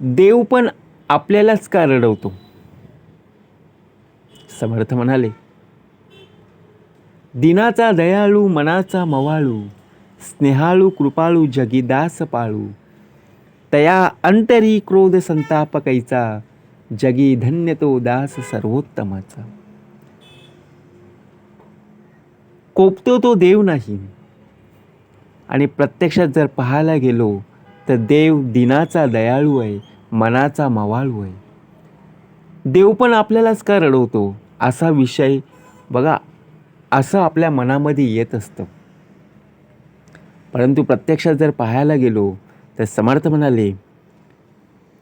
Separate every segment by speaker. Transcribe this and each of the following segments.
Speaker 1: देव पण आपल्यालाच का रडवतो? समर्थ म्हणाले दिनाचा दयाळू मनाचा मवाळू स्नेहाळू कृपाळू जगीदास पाळू तया अंतरी क्रोध संताप कैचा जगी धन्य तो दास सर्वोत्तमाचा. कोपतो तो देव नाही. आणि प्रत्यक्षात जर पाहायला गेलो तर देव दिनाचा दयाळू आहे मनाचा मवाळू आहे. देव पण आपल्यालाच का रडवतो? असा विषय बघा असं आपल्या मनामध्ये येत असतं. परंतु प्रत्यक्षात जर पाहायला गेलो तर समर्थ म्हणाले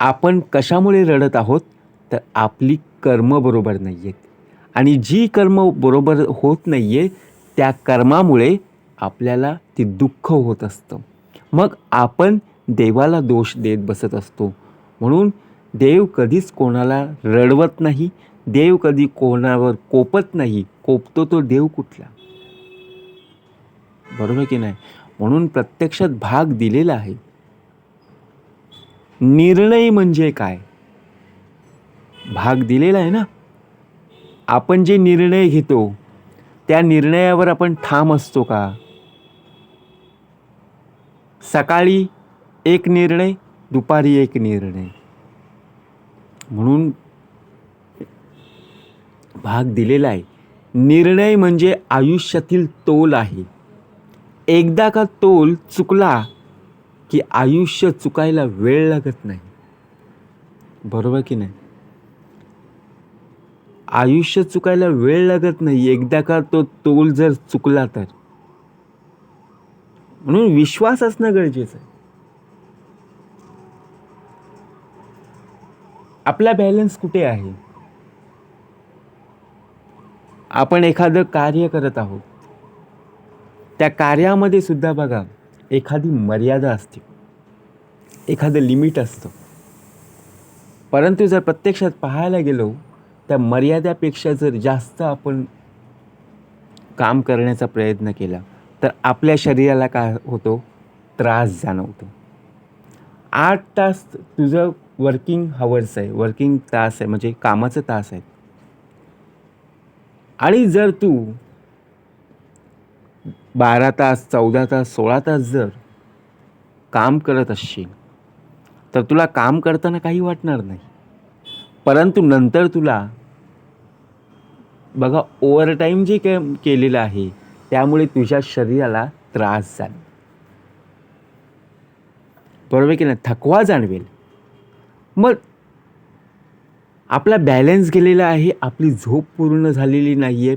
Speaker 1: आपण कशामुळे रडत आहोत? तर आपली कर्म बरोबर नाही आहेत आणि जी कर्म बरोबर होत नाही आहे त्या कर्मामुळे आपल्याला ती दुःख होत असतं. मग आपण देवाला दोष देत बसत असतो. म्हणून देव कधीच कोणाला रडवत नाही देव कधी कोणावर कोपत नाही कोपतो तो देव कुठला? बरोबर की नाही? म्हणून प्रत्यक्षात भाग दिलेला आहे. निर्णय म्हणजे काय? भाग दिलेला आहे ना? आपण जे निर्णय घेतो त्या निर्णयावर आपण ठाम असतो का? सकाळी एक निर्णय दुपारी एक निर्णय. म्हणून भाग दिलेला आहे. निर्णय म्हणजे आयुष्यातील तोल आहे. एकदा का तोल चुकला की आयुष्य चुकायला वेळ लागत नाही. बरोबर की नाही? आयुष्य चुकायला वेळ लागत नाही. एकदा का तो तोल जर चुकला तर. म्हणून विश्वास असणं गरजेचं आहे. आपला बॅलन्स कुठे आहे? आपण एखादं कार्य करत आहोत. त्या कार्यामध्ये सुद्धा बघा एखादी मर्यादा असते. एखादं लिमिट असतं. परंतु जर प्रत्यक्षात पाहायला गेलो त्या मर्यादेपेक्षा जर जास्त आपण काम करण्याचा प्रयत्न केला तर आपल्या शरीराला काय होतो? त्रास जाणवतो. आठ तास तुझं वर्किंग हवर्स आहे वर्किंग तास आहे म्हणजे कामाचं तास आहे आणि जर तू बारा तास चौदा तास सोळा तास जर काम करत असशील तर तुला काम करताना काही वाटणार नाही. परंतु नंतर तुला बघा ओव्हरटाईम जे के केलेलं आहे त्यामुळे तुझ्या शरीराला त्रास झाला बरोबर की नाही? थकवा जाणवेल. मग आपला बॅलन्स गेलेला आहे आपली झोप पूर्ण झालेली नाही आहे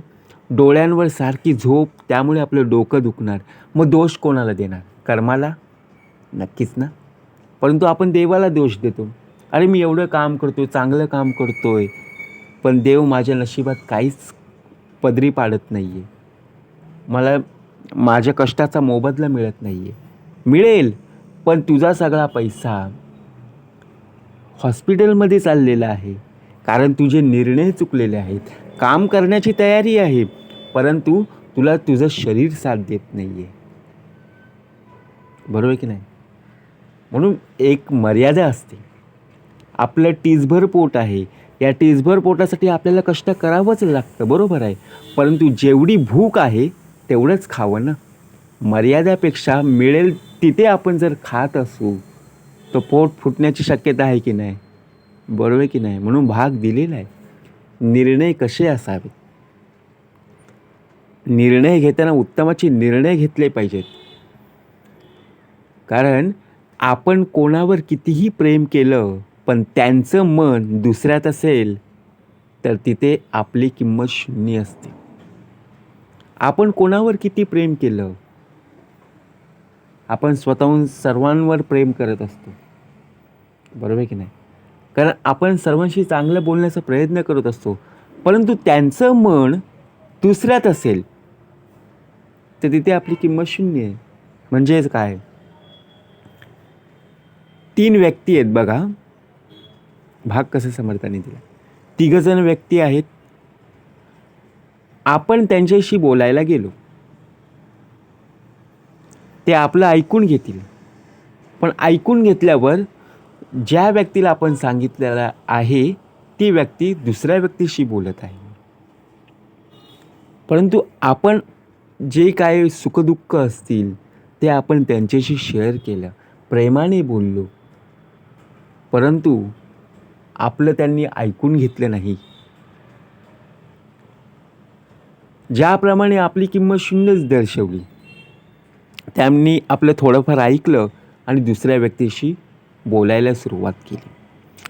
Speaker 1: डोळ्यांवर सारखी झोप त्यामुळे आपलं डोकं दुखणार. मग दोष कोणाला देणार? कर्माला? नक्कीच ना. परंतु आपण देवाला दोष देतो. अरे मी एवढं काम करतो चांगलं काम करतो आहे पण देव माझ्या नशिबात काहीच पदरी पाडत नाही आहे मला माझ्या कष्टाचा मोबदला मिळत नाही आहे मिळेल पण तुझा सगळा पैसा हॉस्पिटलमध्ये चाललेला आहे. कारण तुझे निर्णय चुकलेले आहेत. काम करण्याची तयारी आहे. परंतु तुला तुझं शरीर साथ देत नाही आहे बरोबर की नाही? म्हणून एक मर्यादा असते. आपलं टीजभर पोट आहे. या टीजभर पोटासाठी आपल्याला कष्ट करावंच लागतं. बरोबर आहे. परंतु जेवढी भूक आहे तेवढंच खावं ना. मर्यादापेक्षा मिळेल तिथे आपण जर खात असू तो पोट फुटण्याची शक्यता आहे की नाही? बरोबर की नाही? म्हणून भाग दिलेला आहे. निर्णय कसे असावे निर्णय घेताना उत्तमाचे निर्णय घेतले पाहिजेत. कारण आपण कोणावर कितीही प्रेम केलं पण त्यांचं मन दुसऱ्यात असेल तर तिथे आपली किंमत शून्य असते. आपण कोणावर किती प्रेम केलं आपण स्वतःहून सर्वांवर प्रेम करत असतो. बरोबर आहे की नाही? कारण आपण सर्वांशी चांगलं बोलण्याचा प्रयत्न करत असतो. परंतु त्यांचं मन दुसऱ्यात असेल तर तिथे आपली किंमत शून्य आहे. म्हणजेच काय? तीन व्यक्ती आहेत बघा. भाग कसं समर्थाने दिला? तिघजण व्यक्ती आहेत. आपण त्यांच्याशी बोलायला गेलो. ते आपलं ऐकून घेतील. पण ऐकून घेतल्यावर ज्या व्यक्तीला आपण सांगितलेलं आहे ती व्यक्ती दुसऱ्या व्यक्तीशी बोलत आहे. परंतु आपण जे काय सुखदुःख असतील ते आपण त्यांच्याशी शेअर केलं प्रेमाने बोललो. परंतु आपलं त्यांनी ऐकून घेतलं नाही. ज्याप्रमाणे आपली किंमत शून्यच दर्शवली. त्यांनी आपलं थोडंफार ऐकलं आणि दुसऱ्या व्यक्तीशी बोलायला सुरुवात केली.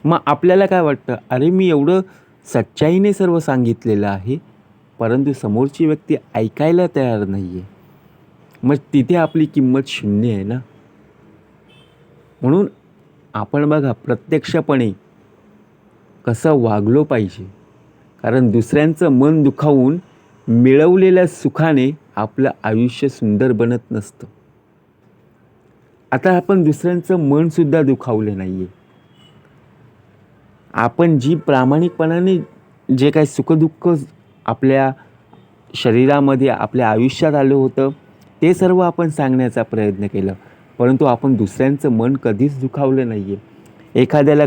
Speaker 1: मग आपल्याला काय वाटतं? अरे मी एवढं सच्चाईने सर्व सांगितलेलं आहे परंतु समोरची व्यक्ती ऐकायला तयार नाही आहे मग तिथे आपली किंमत शून्य आहे ना? म्हणून आपण बघा प्रत्यक्षपणे कसं वागलो पाहिजे. कारण दुसऱ्यांचं मन दुखावून मिळवलेल्या सुखाने आपलं आयुष्य सुंदर बनत नसतं. आता आपण दुसऱ्यांचं मनसुद्धा दुखावलं नाही आहे आपण जी प्रामाणिकपणाने जे काही सुखदुःख आपल्या शरीरामध्ये आपल्या आयुष्यात आलं होतं ते सर्व आपण सांगण्याचा प्रयत्न केला. परंतु आपण दुसऱ्यांचं मन कधीच दुखावलं नाही आहे एखाद्याला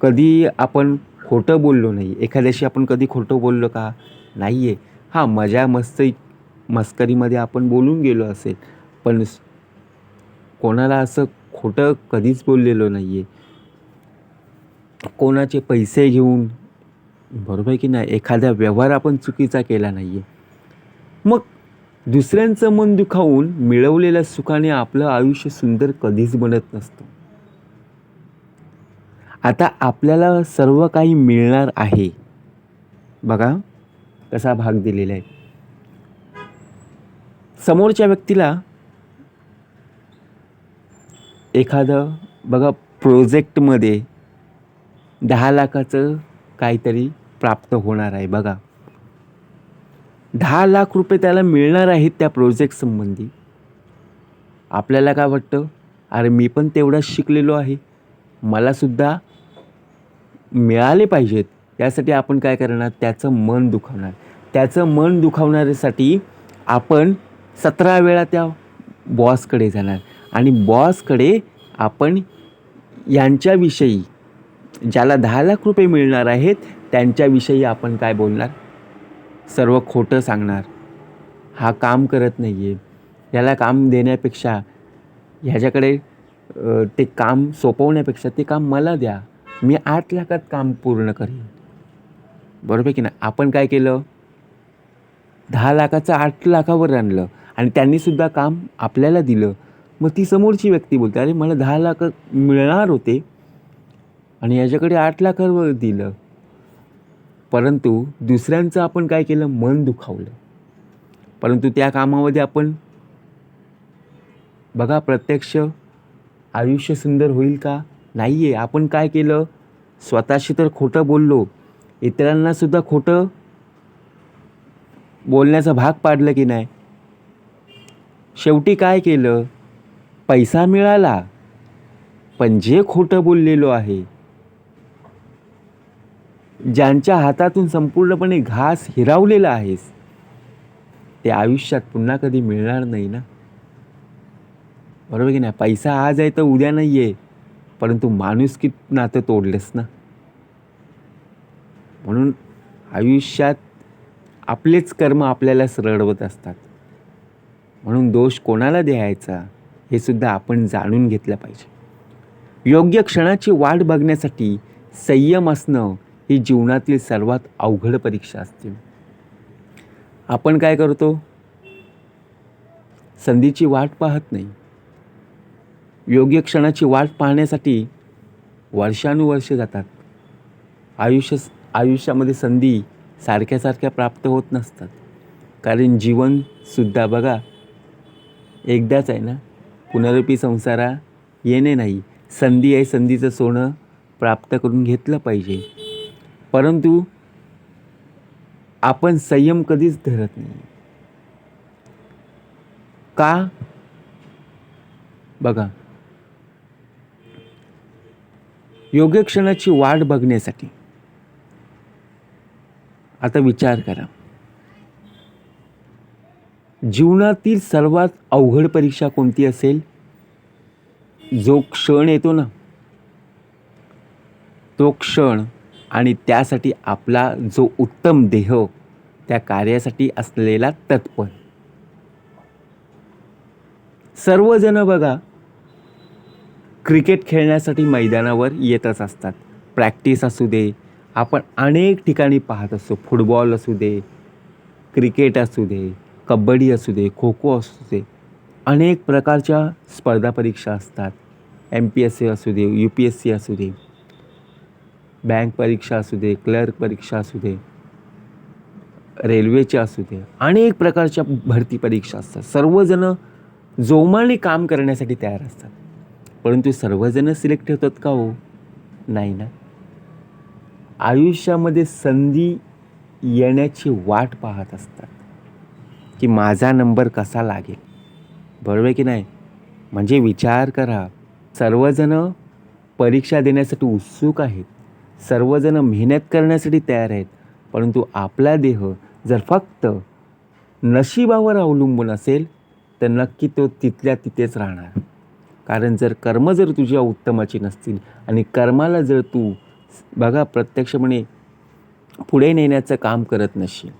Speaker 1: कधी आपण खोटं बोललो नाही. एखाद्याशी आपण कधी खोटं बोललो का? नाही आहे हां मजा मस्त मस्करीमध्ये आपण बोलून गेलो असेल पण कोणाला असं खोटं कधीच बोललेलो नाही आहे कोणाचे पैसे घेऊन बरोबर आहे की नाही एखादा व्यवहार आपण चुकीचा केला नाही आहे मग दुसऱ्यांचं मन दुखावून मिळवलेल्या सुखाने आपलं आयुष्य सुंदर कधीच बनत नसतं. आता आपल्याला सर्व काही मिळणार आहे. बघा कसा भाग दिलेला आहे. समोरच्या व्यक्तीला एखादं बघा प्रोजेक्टमध्ये दहा लाखाचं काहीतरी प्राप्त होणार आहे बघा. दहा लाख रुपये त्याला मिळणार आहेत त्या प्रोजेक्ट संबंधी. आपल्याला काय वाटतं? अरे मी पण तेवढाच शिकलेलो आहे. मलासुद्धा मिळाले पाहिजेत. यासाठी आपण काय करणार? त्याचं मन दुखावणार. त्याचं मन दुखावणाऱ्यासाठी आपण सतरा वेळा त्या बॉसकडे जाणार. आणि बॉसकडे आपण यांच्याविषयी ज्याला दहा लाख रुपये मिळणार आहेत त्यांच्याविषयी आपण काय बोलणार? सर्व खोटं सांगणार. हा काम करत नाही आहे याला काम देण्यापेक्षा ह्याच्याकडे ते काम सोपवण्यापेक्षा ते काम मला द्या. मी आठ लाखात काम पूर्ण करेन. बरोबर की नाही? आपण काय केलं? दहा लाखाचं आठ लाखावर आणलं. आणि त्यांनीसुद्धा काम आपल्याला दिलं. मग ती समोरची व्यक्ती बोलते अरे मला दहा लाख मिळणार होते आणि याच्याकडे आठ लाखावर दिलं. परंतु दुसऱ्यांचं आपण काय केलं? मन दुखावलं. परंतु त्या कामामध्ये आपण बघा प्रत्यक्ष आयुष्य सुंदर होईल का? नाही आहे आपण काय केलं? स्वतःशी तर खोटं बोललो. इतरांनासुद्धा खोटं बोलण्याचा भाग पाडलं की नाही? शेवटी काय केलं? पैसा मिळाला. पण जे खोटं बोललेलो आहे ज्यांच्या हातातून संपूर्णपणे घास हिरावलेला आहेस ते आयुष्यात पुन्हा कधी मिळणार नाही ना? बरोबर की नाही? पैसा आज आहे तर उद्या नाही आहे परंतु माणुसकीत नातं तोडलंस ना? म्हणून आयुष्यात आपलेच कर्म आपल्याला रडवत असतात. म्हणून दोष कोणाला द्यायचा हे सुद्धा आपण जाणून घेतलं पाहिजे. योग्य क्षणाची वाट बघण्यासाठी संयम असणं ही जीवनातील सर्वात अवघड परीक्षा असते. आपण काय करतो? संधीची वाट पाहत नाही. योग्य क्षणाची वाट पाहण्यासाठी वर्षानुवर्षे जातात. आयुष्य आयुष्यामध्ये संधी सारख्या सारख्या प्राप्त होत नसतात. कारण जीवनसुद्धा बघा एकदाच आहे ना पुनरपी संसारा येणे नाही. संधी आहे संधीचं सोनं प्राप्त करून घेतलं पाहिजे. परंतु आपण संयम कधीच धरत नाही. का? बघा. योगक्षणाची वाट बघण्यासाठी. आता विचार करा. जीवनातील सर्वात अवघड परीक्षा कोणती असेल? जो क्षण येतो ना तो क्षण आणि त्यासाठी आपला जो उत्तम देह त्या कार्यासाठी असलेला तत्पर सर्वजण बघा क्रिकेट खेळण्यासाठी मैदानावर येतच असतात. प्रॅक्टिस असू दे आपण अनेक ठिकाणी पाहत असतो. फुटबॉल असू दे क्रिकेट असू दे कबड्डी असू दे खो खो असू दे अनेक प्रकारच्या स्पर्धा परीक्षा असतात. एम पी एस सी असू दे यू पी एस सी असू दे बँक परीक्षा असू दे क्लर्क परीक्षा असू दे रेल्वेच्या असू दे अनेक प्रकारच्या भरती परीक्षा असतात. सर्वजण जोमाने काम करण्यासाठी तयार असतात. परंतु सर्वजण सिलेक्ट होतात का हो? नाही ना. आयुष्यामध्ये संधी येण्याची वाट पाहत असतात. की माझा नंबर कसा लागेल? बरोबर आहे की नाही? म्हणजे विचार करा. सर्वजणं परीक्षा देण्यासाठी उत्सुक आहेत. सर्वजणं मेहनत करण्यासाठी तयार आहेत. परंतु आपला देह जर फक्त नशिबावर अवलंबून असेल तर नक्की तो तिथल्या तिथेच राहणार. कारण जर कर्म जर तुझ्या उत्तमाची नसतील आणि कर्माला जर तू बघा प्रत्यक्षपणे पुढे नेण्याचं काम करत नसशील.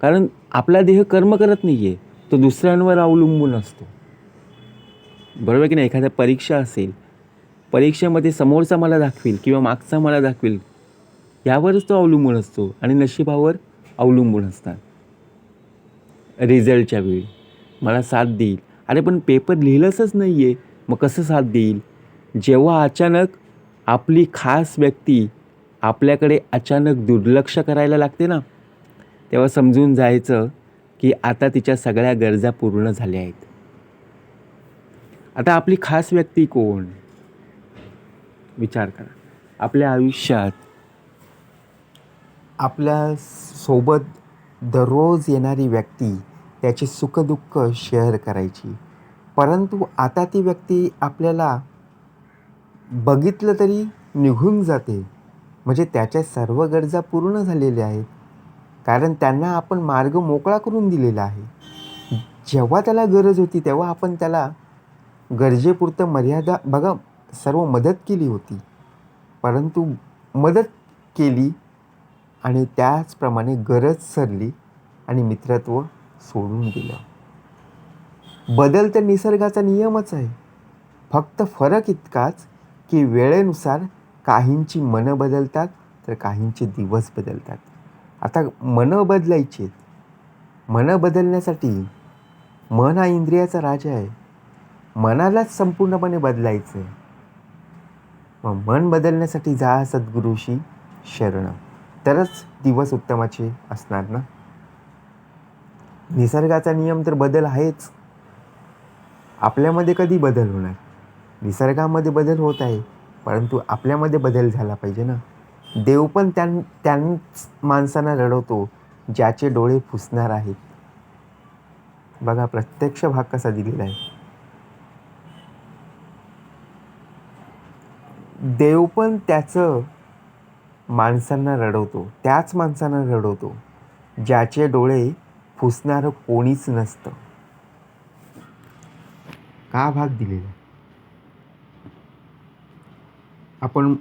Speaker 1: कारण आपला देह कर्म करत नाही आहे तो दुसऱ्यांवर अवलंबून असतो. बरोबर की नाही? एखाद्या परीक्षा असेल परीक्षेमध्ये समोरचा मला दाखवेल किंवा मागचा मला दाखवेल यावरच तो अवलंबून असतो आणि नशिबावर अवलंबून असतात. रिझल्टच्या वेळी. मला साथ देईल. अरे पण पेपर लिहिलंच नाही आहे मग कसं साथ देईल? जेव्हा अचानक आपली खास व्यक्ती आपल्याकडे अचानक दुर्लक्ष करायला लागते ना तेव्हा समजून जायचं की आता तिच्या सगळ्या गरजा पूर्ण झाल्या आहेत. आता आपली खास व्यक्ती कोण? विचार करा. आपल्या आयुष्यात आपल्यासोबत दररोज येणारी व्यक्ती त्याची सुखदुःख शेअर करायची. परंतु आता ती व्यक्ती आपल्याला बघितलं तरी निघून जाते. म्हणजे त्याच्या सर्व गरजा पूर्ण झालेल्या आहेत. कारण त्यांना आपण मार्ग मोकळा करून दिलेला आहे. जेव्हा त्याला गरज होती तेव्हा आपण त्याला गरजेपुरतं मर्यादा बघा सर्व मदत केली होती. परंतु मदत केली आणि त्याचप्रमाणे गरज सरली आणि मित्रत्व सोडून दिलं. बदल तर निसर्गाचा नियमच आहे. फक्त फरक इतकाच की वेळेनुसार काहींची मनं बदलतात तर काहींचे दिवस बदलतात. आता मनं बदलायची मनं बदलण्यासाठी मन हा इंद्रियाचा राजा आहे. मनालाच संपूर्णपणे बदलायचं आहे मग मन बदलण्यासाठी जा सद्गुरूशी शरण. तरच दिवस उत्तमाचे असणार ना? निसर्गाचा नियम तर बदल आहेच. आपल्यामध्ये कधी बदल होणार? निसर्गामध्ये बदल होत आहे परंतु आपल्यामध्ये बदल झाला पाहिजे ना? देव पण त्यां त्या माणसांना रडवतो ज्याचे डोळे पुसणार आहेत. बघा प्रत्यक्ष भाग कसा दिलेला आहे. देव पण त्याचं माणसांना रडवतो त्याच माणसांना रडवतो ज्याचे डोळे पुसणारं कोणीच नसतं. का भाग दिलेला आपण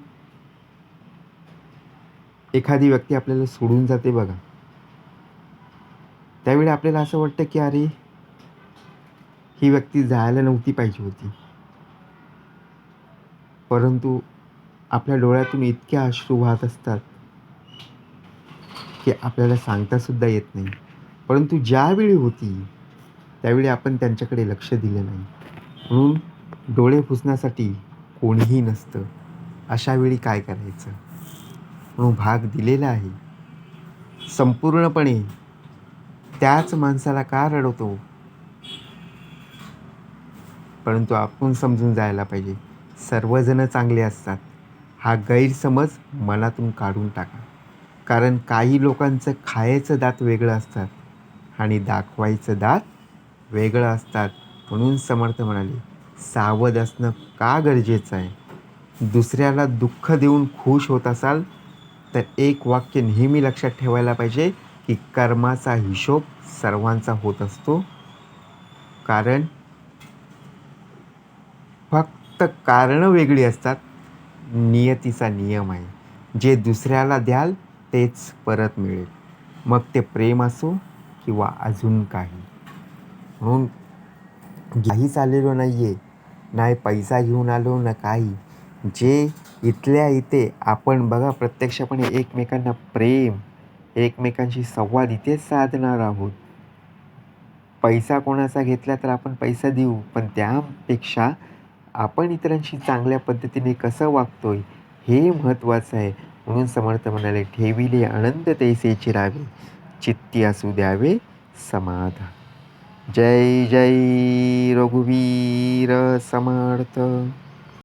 Speaker 1: एखादी व्यक्ती आपल्याला सोडून जाते बघा. त्यावेळी आपल्याला असं वाटतं की अरे ही व्यक्ती जायला नव्हती पाहिजे होती. परंतु आपल्या डोळ्यातून इतके अश्रू वाहत असतात की आपल्याला सांगतासुद्धा येत नाही. परंतु ज्यावेळी होती त्यावेळी आपण त्यांच्याकडे लक्ष दिलं नाही. म्हणून डोळे पुसण्यासाठी कोणीही नसतं. अशावेळी काय करायचं? म्हणून भाग दिलेला आहे. संपूर्णपणे त्याच माणसाला का रडवतो? परंतु आपण समजून जायला पाहिजे. सर्वजण चांगले असतात. हा गैरसमज मनातून काढून टाका. कारण काही लोकांचं खायचं दात वेगळं असतात आणि दाखवायचं दात वेगळं असतात म्हणून समर्थ म्हणाले सावध असणं का गरजेचं आहे? दुसऱ्याला दुःख देऊन खुश होत असाल तर एक वाक्य नेहमी लक्षात ठेवायला पाहिजे की कर्माचा हिशोब सर्वांचा होत असतो. कारण फक्त कारणं वेगळी असतात. नियतीचा नियम आहे. जे दुसऱ्याला द्याल तेच परत मिळेल. मग ते प्रेम असो किंवा अजून काही. म्हणून काहीच आलेलो नाही आहे नाही पैसा घेऊन आलो ना काही. जे इथल्या इथे आपण बघा प्रत्यक्षपणे एकमेकांना प्रेम एकमेकांशी संवाद इथेच साधणार आहोत. पैसा कोणाचा घेतला तर आपण पैसा देऊ पण त्यापेक्षा आपण इतरांशी चांगल्या पद्धतीने कसं वागतोय हे महत्त्वाचं आहे. म्हणून समर्थ म्हणाले ठेविले अनंत तैसे चिरावे चित्ती असू द्यावे समाधान. जय जय रघुवीर समर्थ.